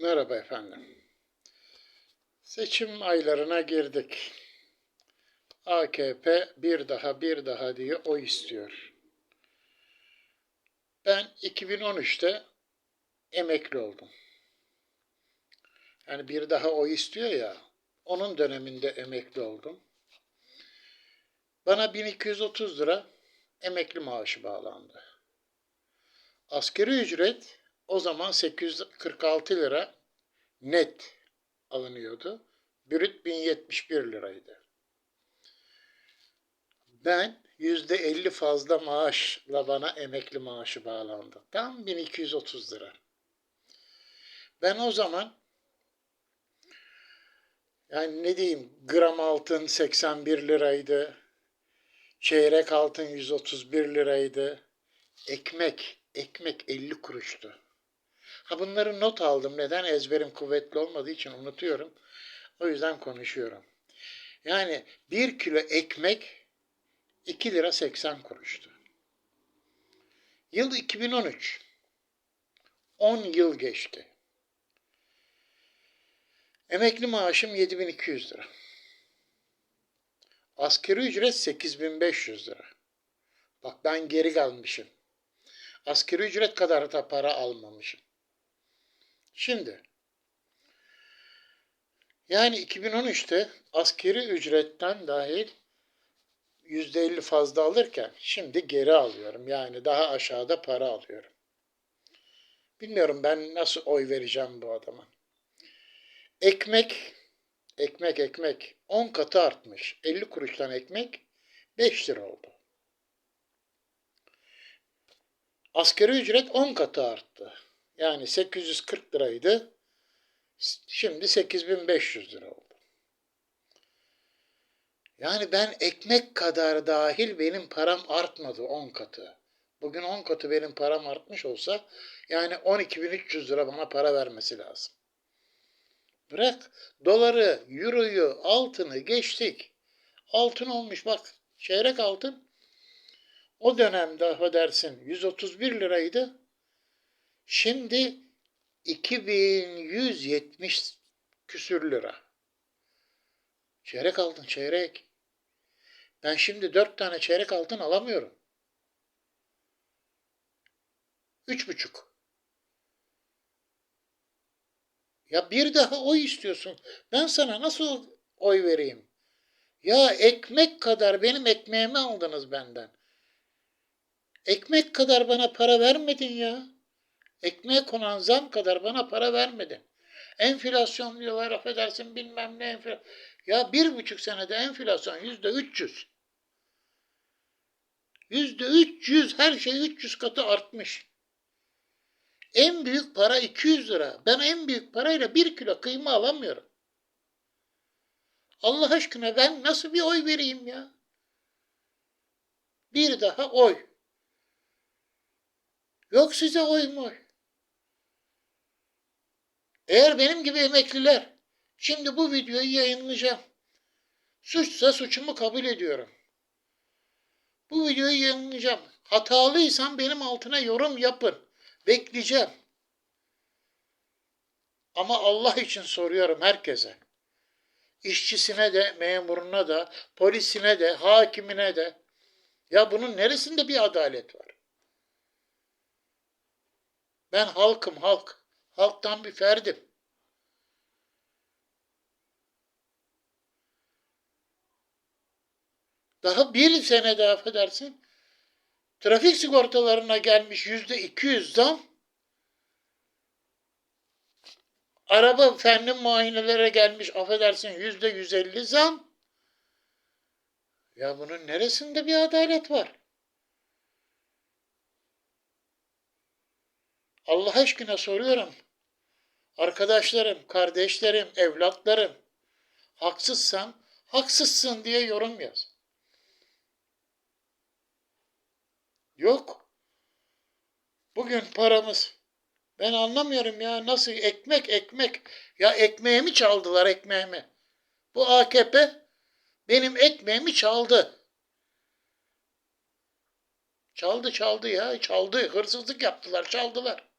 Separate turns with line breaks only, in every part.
Merhaba efendim. Seçim aylarına girdik. AKP bir daha bir daha diye o istiyor. Ben 2013'te emekli oldum. Yani bir daha o istiyor ya, onun döneminde emekli oldum. Bana 1230 lira emekli maaşı bağlandı. Asgari ücret o zaman 846 lira net alınıyordu. Brüt 1071 liraydı. Ben %50 fazla maaşla bana emekli maaşı bağlandı. Tam 1230 lira. Ben o zaman yani ne diyeyim gram altın 81 liraydı. Çeyrek altın 131 liraydı. Ekmek, ekmek 50 kuruştu. Ha bunları not aldım. Neden? Ezberim kuvvetli olmadığı için unutuyorum. O yüzden konuşuyorum. Yani bir kilo ekmek 2 lira 80 kuruştu. Yıl 2013. 10 yıl geçti. Emekli maaşım 7200 lira. Asgari ücret 8500 lira. Bak ben geri kalmışım. Asgari ücret kadar da para almamışım. Şimdi yani 2013'te askeri ücretten dahil %50 fazla alırken şimdi geri alıyorum. Yani daha aşağıda para alıyorum. Bilmiyorum ben nasıl oy vereceğim bu adama. Ekmek, ekmek ekmek 10 katı artmış. 50 kuruştan ekmek 5 lira oldu. Asgari ücret 10 katı arttı. Yani 840 liraydı. Şimdi 8500 lira oldu. Yani ben ekmek kadar dahil benim param artmadı 10 katı. Bugün 10 katı benim param artmış olsa yani 12.300 lira bana para vermesi lazım. Bırak doları, euroyu, altını geçtik. Altın olmuş bak çeyrek altın. O dönemde affedersin 131 liraydı. Şimdi 2170 küsür lira. Çeyrek altın çeyrek. Ben şimdi dört tane çeyrek altın alamıyorum. Üç buçuk. Ya bir daha oy istiyorsun. Ben sana nasıl oy vereyim? Ya ekmek kadar benim ekmeğimi aldınız benden. Ekmek kadar bana para vermedin ya. Ekmeğe konan zam kadar bana para vermedin. Enflasyon diyorlar affedersin bilmem ne enflasyon. Ya bir buçuk senede enflasyon yüzde üç yüz. Yüzde üç yüz her şey 300 katı artmış. En büyük para 200 lira. Ben en büyük parayla bir kilo kıyma alamıyorum. Allah aşkına ben nasıl bir oy vereyim ya? Bir daha oy. Yok size oy mu? Eğer benim gibi emekliler şimdi bu videoyu yayınlayacağım. Suçsa suçumu kabul ediyorum. Bu videoyu yayınlayacağım. Hatalıysam benim altına yorum yapın. Bekleyeceğim. Ama Allah için soruyorum herkese. İşçisine de, memuruna da, polisine de, hakimine de. Ya bunun neresinde bir adalet var? Ben halkım halk. Halktan bir ferdim. Daha bir sene daha affedersin. Trafik sigortalarına gelmiş yüzde 200 zam. Araba fenli muayenelere gelmiş affedersin yüzde 150 zam. Ya bunun neresinde bir adalet var? Allah aşkına soruyorum. Arkadaşlarım, kardeşlerim, evlatlarım. Haksızsam haksızsın diye yorum yaz. Yok. Bugün paramız. Ben anlamıyorum ya nasıl ekmek ekmek. Ya ekmeğimi çaldılar ekmeğimi. Bu AKP benim ekmeğimi çaldı. Çaldı çaldı ya çaldı. Hırsızlık yaptılar çaldılar.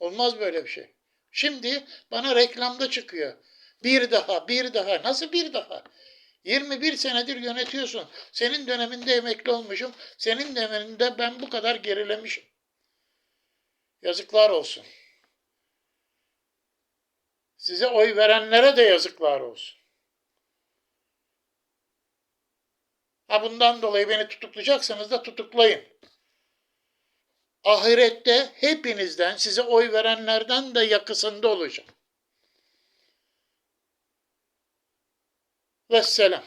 Olmaz böyle bir şey. Şimdi bana reklamda çıkıyor. Bir daha, bir daha. Nasıl bir daha? 21 senedir yönetiyorsun. Senin döneminde emekli olmuşum. Senin döneminde ben bu kadar gerilemişim. Yazıklar olsun. Size oy verenlere de yazıklar olsun. Ha bundan dolayı beni tutuklayacaksanız da tutuklayın. Ahirette hepinizden, size oy verenlerden de yakısında olacağım. Vesselam.